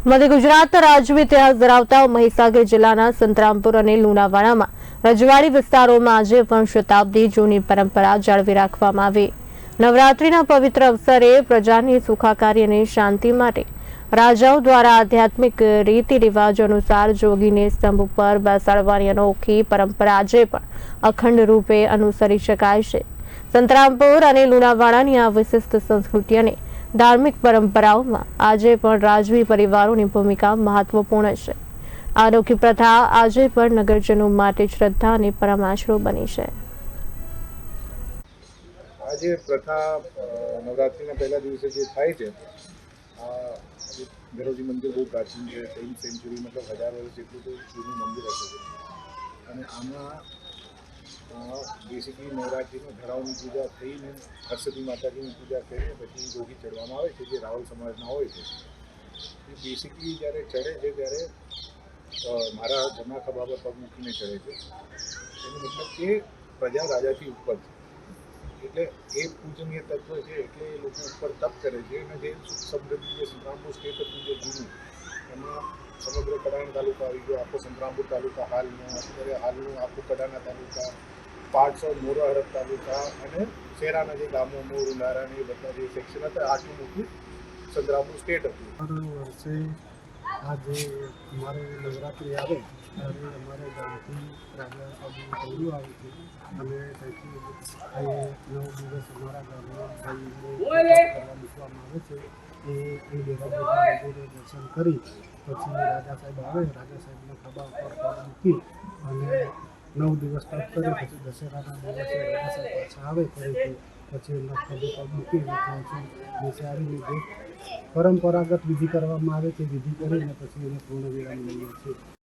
મધ્ય ગુજરાત રાજવી ઇતિહાસ ધરાવતા મહીસાગર જિલ્લાના સંતરામપુર અને લુણાવાડામાં રજવાડી વિસ્તારોમાં આજે પણ શતાબ્દી જૂની પરંપરા જાળવી રાખવામાં આવી. નવરાત્રીના પવિત્ર અવસરે પ્રજાની સુખાકારી અને શાંતિ માટે રાજાઓ દ્વારા આધ્યાત્મિક રીતિ રિવાજ અનુસાર જોગીને સ્તંભ ઉપર બેસાડવાની અનોખી પરંપરા આજે પણ અખંડ રૂપે અનુસરી શકાય છે. સંતરામપુર અને લુણાવાડાની આ વિશિષ્ટ સંસ્કૃતિ અને ધાર્મિક પરંપરાઓમાં આજે પણ રાજવી પરિવારોની ભૂમિકા મહત્વપૂર્ણ છે. આ અનોખી પ્રથા આજે પણ નગરજનો માટે શ્રદ્ધા અને પરમાશરો બની છે. આજે પ્રથા નવરાત્રિના પહેલા દિવસે જે થાય છે ગરોજી મંદિર બહુ પ્રાચીન છે સેન્ચુરી, મતલબ હજાર વર્ષ જેટલું તો જૂનું મંદિર હશે. અને આમાં બેસિકલી નવરાત્રિમાં ધરાવની પૂજા થઈને હર્ષદી માતાજીની પૂજા કરીને પછી જોગી ચડવામાં આવે છે, જે રાવલ સમાજના હોય છે. એ બેસિકલી જ્યારે ચડે છે ત્યારે મારા જમણા ખભા પર પગ મૂકીને ચડે છે. એનો મતલબ કે પ્રજા રાજાથી ઉપર છે. એટલે એ પૂજનીય તત્વ છે એટલે એ લોકો ઉપર તપ કરે છે અને જે સુખ સમૃદ્ધિ, જે સંતરામપુર સ્ટેટ હતું જે જૂનું, એમાં સમગ્ર કડાણા તાલુકા આવી ગયો. આખો સંતરામપુર તાલુકા હાલનો, અત્યારે હાલનું આખું કડાણા તાલુકા પાર્ટ્સ ઓફ મોરા હડપ તાલુકા અને શેરાના જે ગામો મોર ઉનારા એ બધા જે સેક્શન હતા આટલું મોટું સંગ્રામનું સ્ટેટ હતું. વર્ષે આજે જે અમારે નવરાત્રિ આવે ત્યારે અમારે ગામથી રાજા સાબુ આવે છે અને ત્યાંથી અહીં નવ દિવસ અમારા ગામમાં કરવા મૂકવામાં આવે છે. એ એ ડેરા દર્શન કરી પછી રાજા સાહેબ આવે રાજા સાહેબને ખભા ઉપર મૂકી અને નવ દિવસ તપ કરે પછી દશેરાના દિવસે પાછા આવે ફરીથી પછી એમના ખભે પગ મૂકીને ત્યાંથી નીચે આવીને જે પરંપરાગત વિધિ કરવામાં આવે તે વિધિ કરીને પછી એને પૂર્ણ વિરામ લઈએ છીએ.